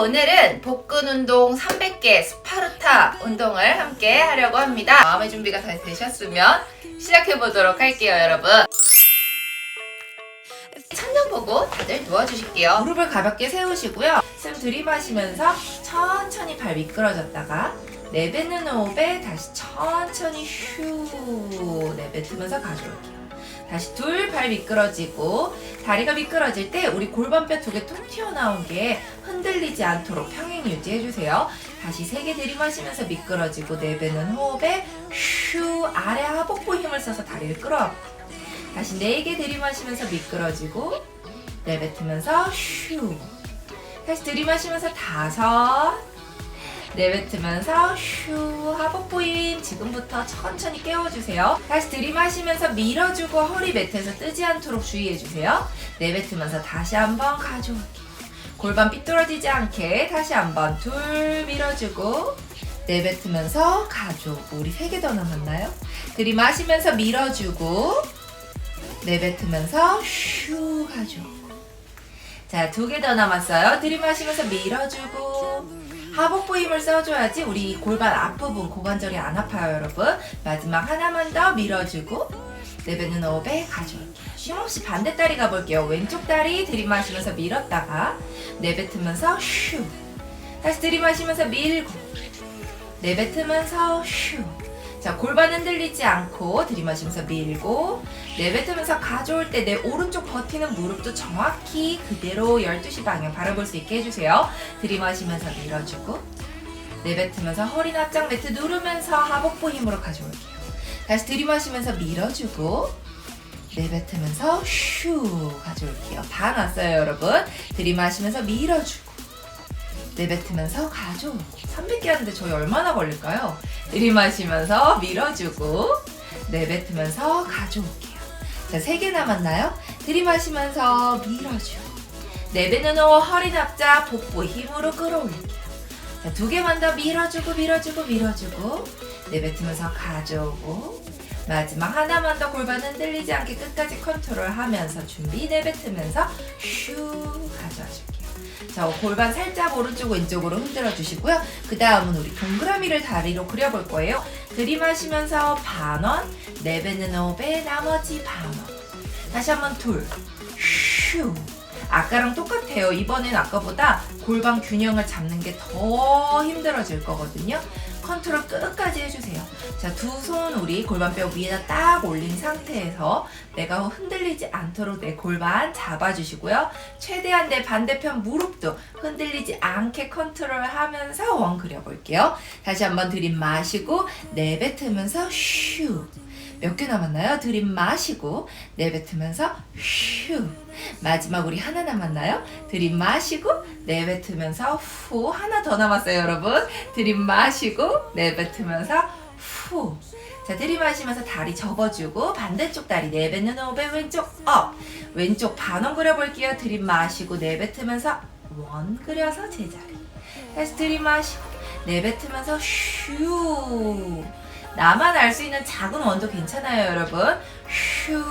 오늘은 복근 운동 300개 스파르타 운동을 함께 하려고 합니다. 마음의 준비가 다 되셨으면 시작해 보도록 할게요, 여러분. 천장 보고 다들 누워주실게요. 무릎을 가볍게 세우시고요. 숨 들이마시면서 천천히 발 미끄러졌다가 내뱉는 호흡에 다시 천천히 휴 내뱉으면서 가져올게요. 다시 둘 발 미끄러지고 다리가 미끄러질 때 우리 골반뼈 두개툭 튀어나온 게 흔들리지 않도록 평행 유지해주세요. 다시 세 개 들이마시면서 미끄러지고 내뱉는 호흡에 휴 아래 하복부 힘을 써서 다리를 끌어와 다시 네 개 들이마시면서 미끄러지고 내뱉으면서 휴 다시 들이마시면서 다섯 내뱉으면서 휴 하복부 힘 지금부터 천천히 깨워주세요. 다시 들이마시면서 밀어주고 허리 매트에서 뜨지 않도록 주의해주세요. 내뱉으면서 다시 한번 가져올게요. 골반 삐뚤어지지 않게 다시 한번 둘 밀어주고 내뱉으면서 가져오고 우리 세 개 더 남았나요? 들이마시면서 밀어주고 내뱉으면서 휴 가져오고. 자 두 개 더 남았어요. 들이마시면서 밀어주고 하복부 힘을 써줘야지 우리 골반 앞부분 고관절이 안 아파요 여러분. 마지막 하나만 더 밀어주고 내뱉는 호흡에 가져올게요. 쉼없이 반대 다리 가볼게요. 왼쪽 다리 들이마시면서 밀었다가 내뱉으면서 휴 다시 들이마시면서 밀고 내뱉으면서 휴 자, 골반 흔들리지 않고 들이마시면서 밀고 내뱉으면서 가져올 때 내 오른쪽 버티는 무릎도 정확히 그대로 12시 방향 바라볼 수 있게 해주세요. 들이마시면서 밀어주고 내뱉으면서 허리 납작 매트 누르면서 하복부 힘으로 가져올게요. 다시 들이마시면서 밀어주고 내뱉으면서 휴 가져올게요. 다 났어요, 여러분. 들이마시면서 밀어주고 내뱉으면서 가져오고 300개 하는데 저희 얼마나 걸릴까요? 들이마시면서 밀어주고 내뱉으면서 가져올게요. 자, 3개 남았나요? 들이마시면서 밀어주고 내뱉는 호흡 허리 납작 복부 힘으로 끌어올릴게요. 자, 두 개만 더 밀어주고 밀어주고 밀어주고 내뱉으면서 가져오고 마지막 하나만 더 골반 흔들리지 않게 끝까지 컨트롤하면서 준비 내뱉으면서 휴 가져와줄게요. 자, 골반 살짝 오른쪽 왼쪽으로 흔들어 주시고요. 그 다음은 우리 동그라미를 다리로 그려볼 거예요. 들이마시면서 반원, 내뱉는 호흡에 나머지 반원. 다시 한번 둘, 휴. 아까랑 똑같아요. 이번엔 아까보다 골반 균형을 잡는 게 더 힘들어질 거거든요. 컨트롤 끝까지 해주세요. 자, 두 손 우리 골반뼈 위에다 딱 올린 상태에서 내가 흔들리지 않도록 내 골반 잡아주시고요. 최대한 내 반대편 무릎도 흔들리지 않게 컨트롤 하면서 원 그려볼게요. 다시 한번 들이마시고 내뱉으면서 휴. 몇 개 남았나요? 들이마시고 내뱉으면서 휴. 마지막 우리 하나 남았나요? 들이마시고 내뱉으면서 후. 하나 더 남았어요, 여러분. 들이마시고 내뱉으면서 후. 자, 들이마시면서 다리 접어주고 반대쪽 다리 내뱉는 호흡에 왼쪽 업. 왼쪽 반원 그려볼게요. 들이마시고 내뱉으면서 원 그려서 제자리. 다시 들이마시고 내뱉으면서 휴. 나만 알 수 있는 작은 원도 괜찮아요, 여러분. 휴.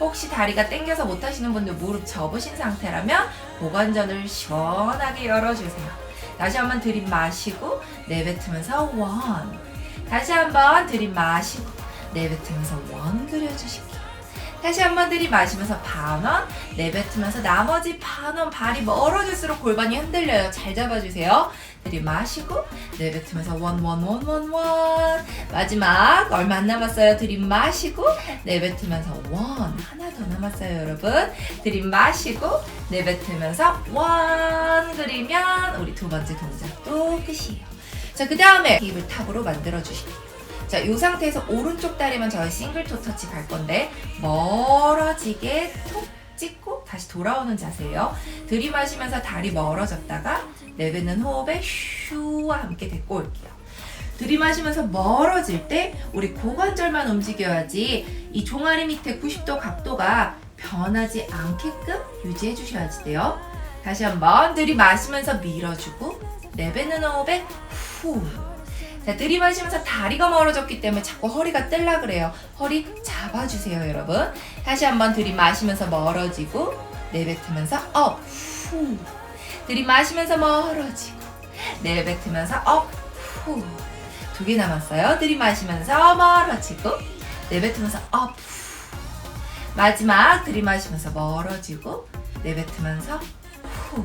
혹시 다리가 당겨서 못 하시는 분들 무릎 접으신 상태라면 고관절을 시원하게 열어주세요. 다시 한번 들이 마시고 내뱉으면서 원. 다시 한번 들이 마시고 내뱉으면서 원 그려주실게요. 다시 한번 들이마시면서 반원, 내뱉으면서 나머지 반원 발이 멀어질수록 골반이 흔들려요. 잘 잡아주세요. 들이마시고 내뱉으면서 원 원 원 원 원 마지막 얼마 안 남았어요. 들이마시고 내뱉으면서 원 하나 더 남았어요, 여러분. 들이마시고 내뱉으면서 원 그리면 우리 두 번째 동작도 끝이에요. 자, 그 다음에 힙을 탑으로 만들어 주실게요. 자, 이 상태에서 오른쪽 다리만 저희 싱글 토 터치 갈 건데 멀어지게 톡 찍고 다시 돌아오는 자세예요. 들이마시면서 다리 멀어졌다가 내뱉는 호흡에 슈와 함께 데리고 올게요. 들이마시면서 멀어질 때 우리 고관절만 움직여야지 이 종아리 밑에 90도 각도가 변하지 않게끔 유지해 주셔야 돼요. 다시 한번 들이마시면서 밀어주고 내뱉는 호흡에 후 자, 들이마시면서 다리가 멀어졌기 때문에 자꾸 허리가 뜰라 그래요. 허리 잡아주세요, 여러분. 다시 한번 들이마시면서 멀어지고 내뱉으면서 업, 후. 들이마시면서 멀어지고 내뱉으면서 업, 후. 두 개 남았어요. 들이마시면서 멀어지고 내뱉으면서 업, 후. 마지막 들이마시면서 멀어지고 내뱉으면서 후.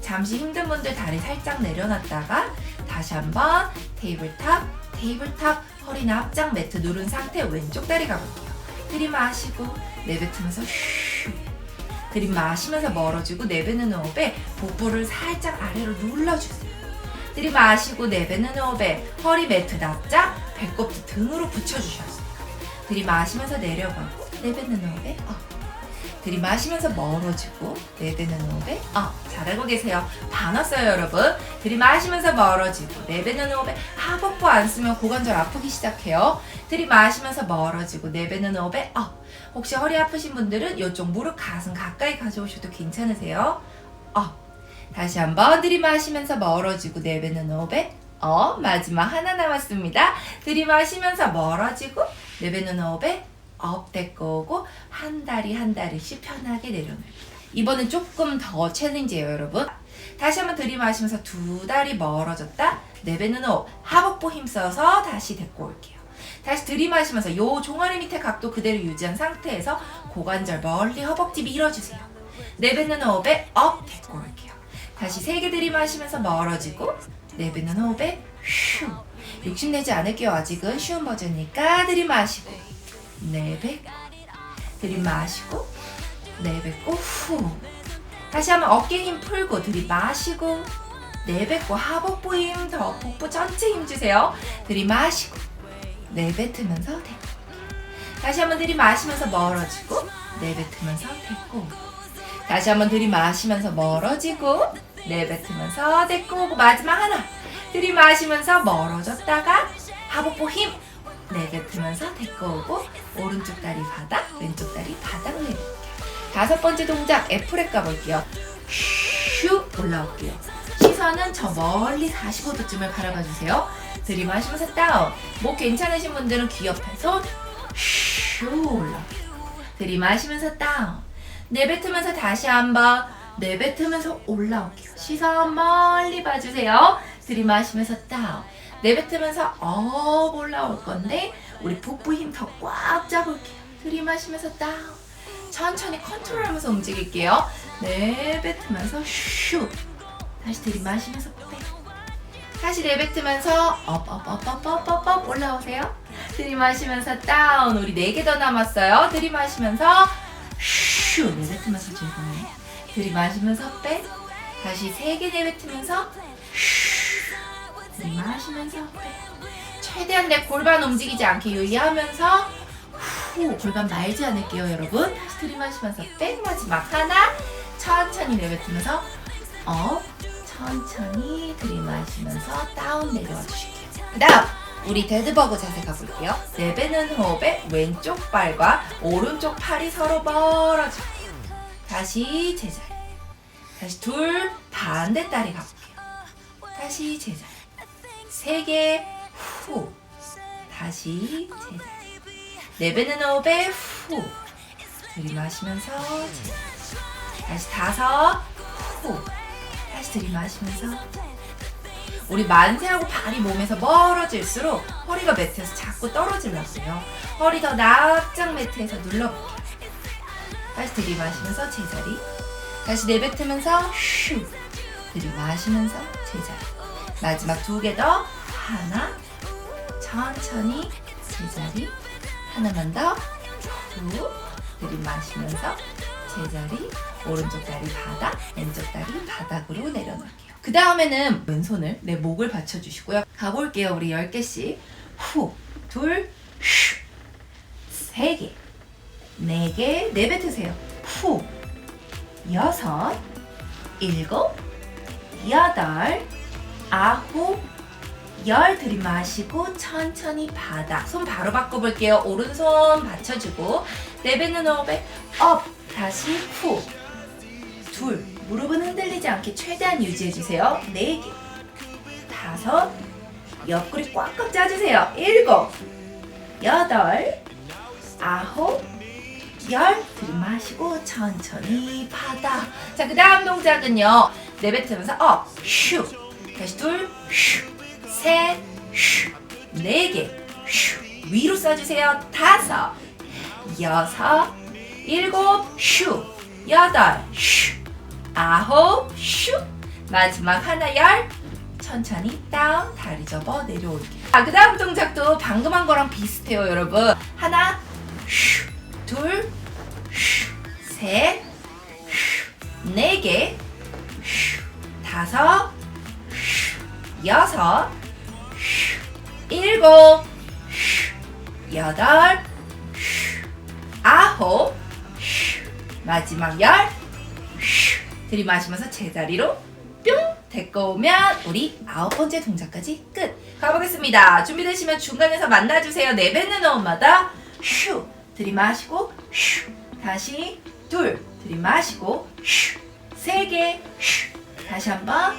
잠시 힘든 분들 다리 살짝 내려놨다가 다시 한번 테이블탑, 테이블탑, 허리나 앞장 매트 누른 상태 왼쪽 다리 가볼게요. 들이마시고 내뱉으면서 슈. 들이마시면서 멀어지고 내뱉는 호흡에 복부를 살짝 아래로 눌러주세요. 들이마시고 내뱉는 호흡에 허리 매트 납작, 배꼽도 등으로 붙여주셨어요. 들이마시면서 내려가고 내뱉는 호흡에 업. 들이마시면서 멀어지고 내뱉는 호흡에 업. 잘하고 계세요. 다 났어요 여러분. 들이마시면서 멀어지고 내뱉는 호흡에 하복부 안 쓰면 고관절 아프기 시작해요. 들이마시면서 멀어지고 내뱉는 호흡에 업. 혹시 허리 아프신 분들은 이쪽 무릎 가슴 가까이 가져오셔도 괜찮으세요. 업. 다시 한번 들이마시면서 멀어지고 내뱉는 호흡에 어 마지막 하나 남았습니다. 들이마시면서 멀어지고 내뱉는 호흡에 업 데리고 오고 한 다리 한 다리씩 편하게 내려놓습니다. 이번엔 조금 더 챌린지예요, 여러분. 다시 한번 들이마시면서 두 다리 멀어졌다. 내뱉는 호흡 하복부 힘써서 다시 데리고 올게요. 다시 들이마시면서 요 종아리 밑에 각도 그대로 유지한 상태에서 고관절 멀리 허벅지 밀어주세요. 내뱉는 호흡에 업 데리고 올게요. 다시 세 개 들이마시면서 멀어지고 내뱉는 호흡에 휴 욕심내지 않을게요 아직은 쉬운 버전이니까 들이마시고 내뱉고 들이마시고 내뱉고 후. 다시 한번 어깨 힘 풀고 들이마시고 내뱉고 하복부 힘 더 복부 전체 힘 주세요. 들이마시고 내뱉으면서 데리고. 다시 한번 들이마시면서 멀어지고 내뱉으면서 데리고. 다시 한번 들이마시면서 멀어지고 내뱉으면서 오고. 마지막 하나. 들이마시면서 멀어졌다가 하복부 힘 내뱉으면서 데리고 오고 오른쪽 다리 바닥 왼쪽 다리 바닥 내릴게요. 다섯 번째 동작 F랩 가볼게요. 슉 올라올게요. 시선은 저 멀리 45도쯤을 바라봐 주세요. 들이마시면서 다운. 목 괜찮으신 분들은 귀 옆에 손슉 올라올게요. 들이마시면서 다운. 내뱉으면서 다시 한번 내뱉으면서 올라올게요. 시선 멀리 봐주세요. 들이마시면서 다운. 내뱉으면서 업 올라올 건데 우리 복부 힘 더 꽉 잡을게요. 들이마시면서 다운. 천천히 컨트롤하면서 움직일게요. 내뱉으면서 슉. 다시 들이마시면서 백. 다시 내뱉으면서 업업업업업업업 올라오세요. 들이마시면서 다운. 우리 네 개 더 남았어요. 들이마시면서 슈 내뱉으면서 즐거워요. 들이마시면서 빼. 다시 세 개 내뱉으면서 슈 빼. 최대한 내 골반 움직이지 않게 유의하면서 후 골반 말지 않을게요 여러분. 다시 들이마시면서 빼. 마지막 하나 천천히 내뱉으면서 업 천천히 들이마시면서 다운 내려와 주실게요. 그 다음 우리 데드버그 자세 가볼게요. 내뱉는 호흡에 왼쪽 발과 오른쪽 팔이 서로 멀어져. 다시 제자리. 다시 둘 반대 다리 가볼게요. 다시 제자리. 세개 후. 다시 제자리. 내뱉는 호흡에 후. 들이마시면서 제자리. 다시 다섯 후. 다시 들이마시면서 우리 만세하고 발이 몸에서 멀어질수록 허리가 매트에서 자꾸 떨어지려고요. 허리 더 납작 매트에서 눌러볼게요. 다시 들이마시면서 제자리. 다시 내뱉으면서 슈. 들이마시면서 제자리. 마지막 두 개 더. 하나. 천천히 제자리. 하나만 더. 후. 들이 마시면서 제자리. 오른쪽 다리 바닥, 왼쪽 다리 바닥으로 내려놓을게요. 그 다음에는 왼손을 내 목을 받쳐주시고요. 가볼게요. 우리 10개씩. 후, 둘, 슈, 세 개, 네 개, 내뱉으세요. 후, 여섯, 일곱, 여덟, 아홉, 열 들이마시고 천천히 바닥. 손 바로 바꿔볼게요. 오른손 받쳐주고 내뱉는 호흡에 업, 다시 후. 둘, 무릎은 흔들리지 않게 최대한 유지해주세요. 네 개, 다섯, 옆구리 꽉꽉 짜주세요. 일곱, 여덟, 아홉, 열 들이마시고 천천히 바닥. 자, 그 다음 동작은요. 내뱉으면서 업, 슈. 다시 둘, 슈. 셋, 슈. 네 개, 슈. 위로 써주세요. 다섯, 여섯, 일곱, 슈. 여덟, 슈. 아홉, 슈. 마지막 하나, 열. 천천히 다운, 다리 접어 내려올게요. 아, 그 다음 동작도 방금 한 거랑 비슷해요, 여러분. 하나, 슈. 둘, 슈. 셋, 슈. 네 개, 슈. 다섯, 슈. 여섯, 슈. 일곱, 슈. 여덟, 슈. 아홉, 슈. 마지막 열, 슈. 들이마시면서 제자리로 뿅 데리고 오면 우리 아홉 번째 동작까지 끝. 가보겠습니다. 준비되시면 중간에서 만나주세요. 내뱉는 호흡마다 슈 들이마시고 슈 다시 둘 들이마시고 슈세개슈 다시 한번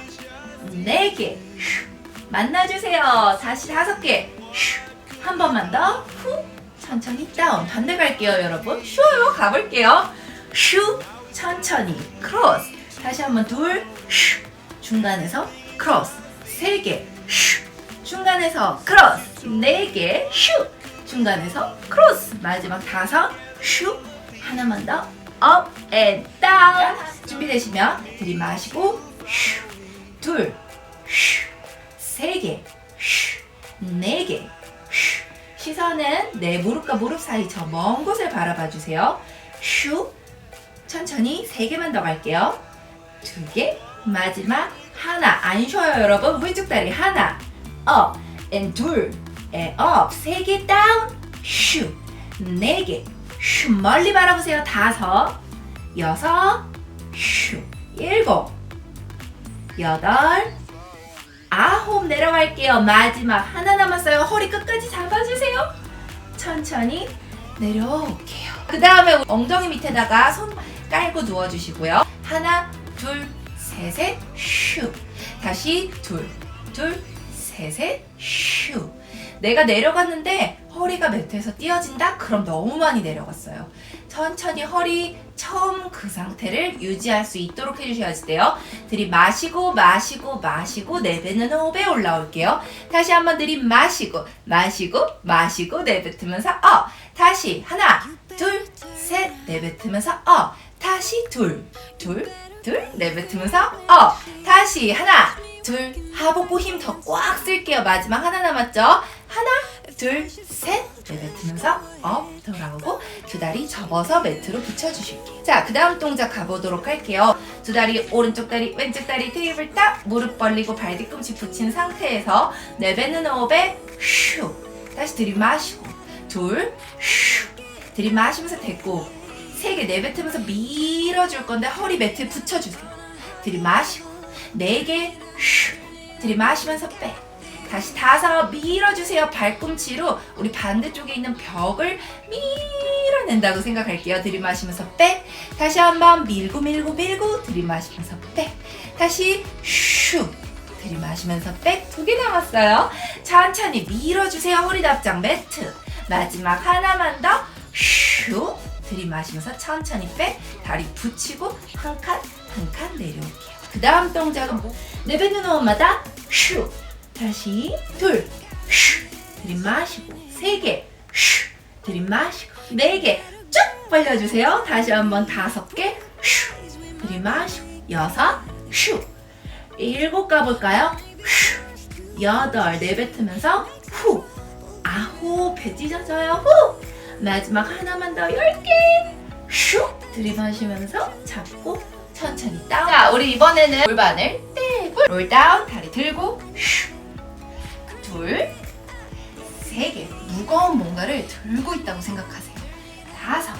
네개슈 만나주세요. 다시 다섯 개슈한 번만 더. 후. 천천히 다운. 반대 갈게요 여러분. 쉬워요. 가볼게요. 슈 천천히. 크로스. 다시 한번 둘 슈 중간에서 크로스. 세 개 슈 중간에서 크로스. 네 개 슈 중간에서 크로스. 마지막 다섯. 슈 하나만 더. 업 앤 다운. 준비되시면 들이마시고. 슈 둘 슈 세 개 슈 네 개. 슈 시선은 내 무릎과 무릎 사이 저 먼 곳을 바라봐 주세요. 슈 천천히 세 개만 더 갈게요. 두 개. 마지막 하나. 안 쉬어요 여러분. 왼쪽 다리 하나. 업 앤 둘. 앤 업 세 개 다운. 슈 네 개 슈 멀리 바라보세요. 다섯. 여섯 여덟. 아홉 내려갈게요. 마지막 하나 남았어요. 허리 끝까지 잡아주세요. 천천히 내려올게요. 그 다음에 엉덩이 밑에다가 손 깔고 누워주시고요. 하나 둘 셋셋 슈. 다시 둘 둘 셋셋 슈. 내가 내려갔는데 허리가 매트에서 띄어진다? 그럼 너무 많이 내려갔어요. 천천히 허리 처음 그 상태를 유지할 수 있도록 해주셔야 돼요. 들이마시고 마시고 마시고 내뱉는 호흡에 올라올게요. 다시 한번 들이마시고 마시고 마시고 내뱉으면서 어 다시 하나 둘 셋 내뱉으면서 어 다시 둘 둘 둘 내뱉으면서 어 다시 하나 둘 하복부 힘 더 꽉 쓸게요. 마지막 하나 남았죠? 하나 둘, 셋 내뱉으면서 업 돌아오고 두 다리 접어서 매트로 붙여주실게요. 자, 그 다음 동작 가보도록 할게요. 두 다리 오른쪽 다리 왼쪽 다리 테이블 딱 무릎 벌리고 발 뒤꿈치 붙인 상태에서 내뱉는 호흡에 슈 다시 들이마시고 둘슈 들이마시면서 됐고 세 개 내뱉으면서 밀어줄 건데 허리 매트에 붙여주세요. 들이마시고 네개 슈 들이마시면서 빼 다시 다섯 밀어주세요. 발꿈치로 우리 반대쪽에 있는 벽을 밀어낸다고 생각할게요. 들이마시면서 빼. 다시 한번 밀고 밀고 밀고 들이마시면서 빼. 다시 슉. 들이마시면서 백 두 개 남았어요. 천천히 밀어주세요. 허리 답장 매트. 마지막 하나만 더 슉. 들이마시면서 천천히 빼. 다리 붙이고 한 칸 한 칸 내려올게요. 그 다음 동작은 뭐? 내뱉는 호흡마다 슉. 다시 둘, 슈, 들이마시고 세 개, 슈, 들이마시고 네 개, 쭉 벌려주세요. 다시 한번 다섯 개, 슈, 들이마시고 여섯, 슈, 일곱 가볼까요? 슈, 여덟. 내뱉으면서 후, 아홉. 배 찢어져요. 후, 마지막 하나만 더. 열 개, 슈, 들이마시면서 잡고 천천히 다운. 자, 우리 이번에는 골반을 떼고 롤다운 다리 들고 슈. 둘, 세 개. 무거운 뭔가를 들고 있다고 생각하세요. 다섯,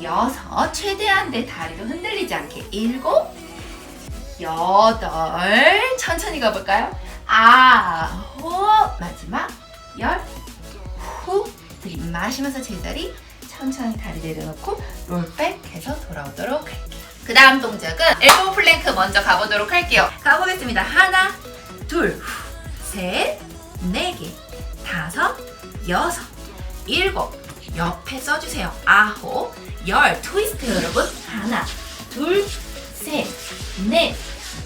여섯. 최대한 내 다리도 흔들리지 않게. 일곱, 여덟. 천천히 가볼까요? 아홉. 마지막 열. 후. 들이마시면서 제자리. 천천히 다리 내려놓고 롤백 해서 돌아오도록 할게요. 그 다음 동작은 엘보 플랭크 먼저 가보도록 할게요. 가보겠습니다. 하나, 둘, 셋, 네 개, 다섯, 여섯, 일곱, 옆에 써주세요. 아홉, 열, 트위스트 여러분. 하나, 둘, 셋, 넷,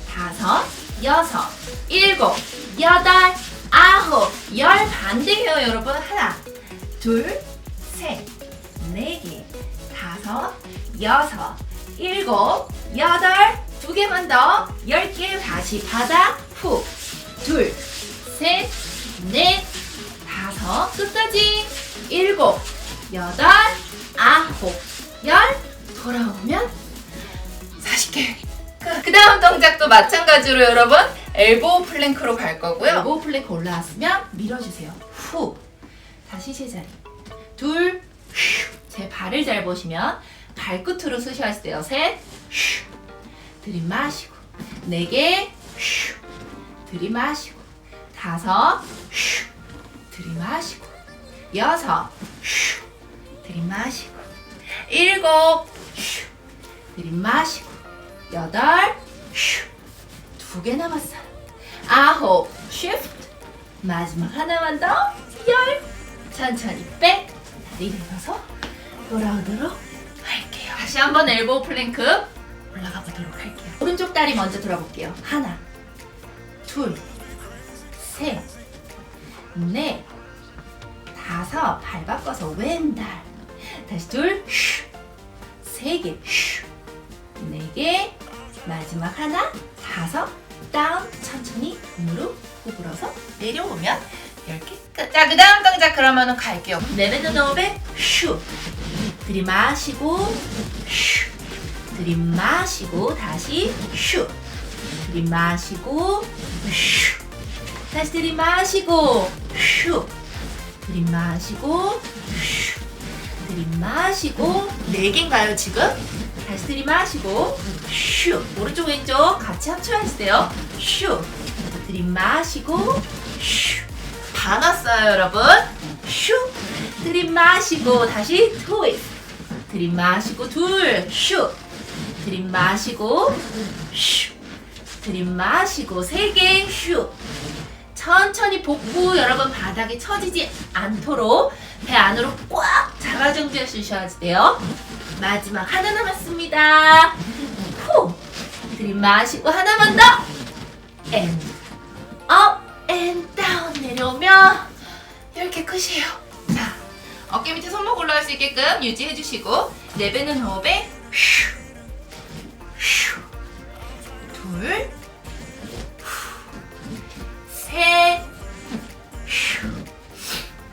다섯, 여섯, 일곱, 여덟, 아홉, 열 반대해요, 여러분. 하나, 둘, 셋, 네 개, 다섯, 여섯, 일곱, 여덟, 두 개만 더, 열 개 다시 바닥 후, 둘, 셋, 넷, 다섯, 끝까지, 일곱, 여덟, 아홉, 열, 돌아오면 40개. 그 다음 동작도 마찬가지로 여러분 엘보우 플랭크로 갈 거고요. 엘보우 플랭크 올라왔으면 밀어주세요. 후. 다시 제자리. 둘. 휴. 제 발을 잘 보시면 발끝으로 쓰셔야 돼요. 셋. 휴. 들이마시고. 네 개. 휴. 들이마시고. 다섯. 휴. 들이마시고. 여섯. 휴. 들이마시고. 일곱. 휴. 들이마시고. 여덟, 휴, 두 개 남았어요. 아홉, 쉬프트. 마지막 하나만 더, 열. 천천히 백. 다리 내려서 돌아오도록 할게요. 다시 한번 엘보우 플랭크 올라가 보도록 할게요. 오른쪽 다리 먼저 들어볼게요. 하나, 둘, 셋, 넷, 다섯. 발 바꿔서 왼발. 다시 둘, 휴, 세 개, 휴. 네 개, 마지막 하나, 다섯, 다운, 천천히 무릎 구부러서 내려오면 10개 끝. 자, 그 다음 동작 그러면은 갈게요. 내뱉는 호흡에 슈. 들이마시고, 슈. 들이마시고, 다시 슈. 들이마시고, 슈. 다시 들이마시고, 슈. 들이마시고, 슈. 들이마시고, 네 개인가요, 지금? 다시 들이마시고 슈 오른쪽 왼쪽 같이 합쳐야 돼요. 슈 들이마시고 슈다 났어요 여러분. 슈 들이마시고 다시 트위스트 들이마시고 둘슈 들이마시고 슈 들이마시고 세개슈 천천히 복부 여러분 바닥에 처지지 않도록 배 안으로 꽉 잡아당겨 주셔야 돼요. 마지막 하나 남았습니다. 후 들이마시고 하나만 더. and up and down 내려오면 이렇게 끝이에요. 자 어깨 밑에 손목 올라갈 수 있게끔 유지해 주시고 내뱉는 호흡에 휴, 휴, 둘, 셋, 휴,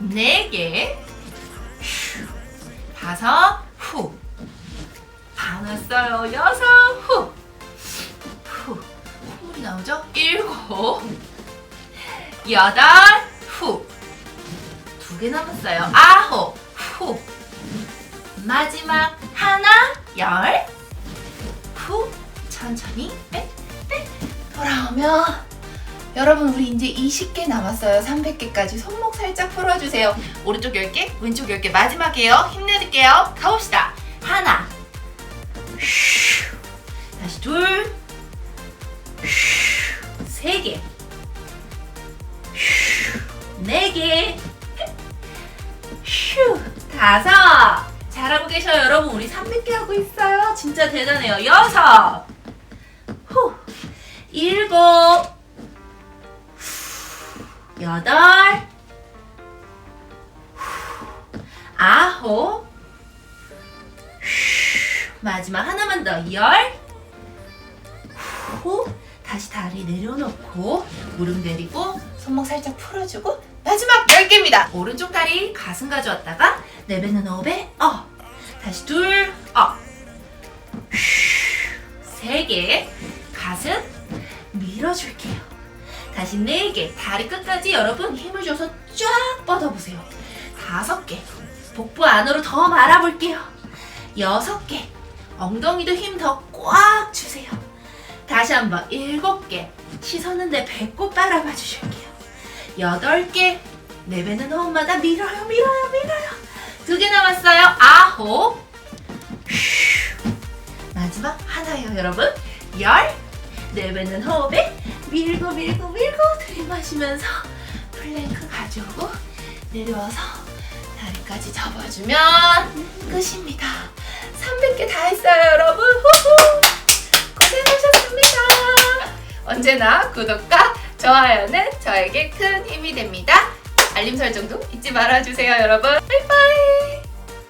네 개, 휴, 다섯, 후. 다 났어요. 여섯, 후. 후. 콧물이 나오죠? 일곱, 여덟, 후. 두 개 남았어요. 아홉, 후. 마지막 하나, 열, 후. 천천히 빽, 빽. 돌아오면 여러분 우리 이제 20개 남았어요. 300개까지 손목 살짝 풀어주세요. 오른쪽 10개, 왼쪽 10개 마지막이에요. 힘내볼게요. 가봅시다. 하나, 휴. 다시 둘, 휴. 세 개, 휴. 네 개, 휴. 다섯. 잘하고 계셔요, 여러분. 우리 300개 하고 있어요. 진짜 대단해요. 여섯, 후. 일곱, 여덟, 후, 아홉, 후, 마지막 하나만 더 열, 후, 다시 다리 내려놓고 무릎 내리고 손목 살짝 풀어주고 마지막 10개입니다. 오른쪽 다리 가슴 가져왔다가 내뱉는 호흡에 어, 다시 둘, 어, 세 개, 가슴 밀어줄게요. 다시 네 개, 다리 끝까지 여러분 힘을 줘서 쫙 뻗어보세요. 다섯 개, 복부 안으로 더 말아볼게요. 여섯 개, 엉덩이도 힘 더 꽉 주세요. 다시 한번 일곱 개, 시선은 내 배꼽 바라봐 주실게요. 여덟 개, 내뱉는 호흡마다 밀어요, 밀어요, 밀어요. 두 개 남았어요. 아홉, 휴. 마지막 하나예요, 여러분. 열, 내뱉는 호흡에 밀고 밀고 밀고 들이마시면서 플랭크 가져오고 내려와서 다리까지 접어주면 끝입니다. 300개 다 했어요 여러분. 호호. 고생하셨습니다. 언제나 구독과 좋아요는 저에게 큰 힘이 됩니다. 알림 설정도 잊지 말아주세요 여러분. 빠이빠이.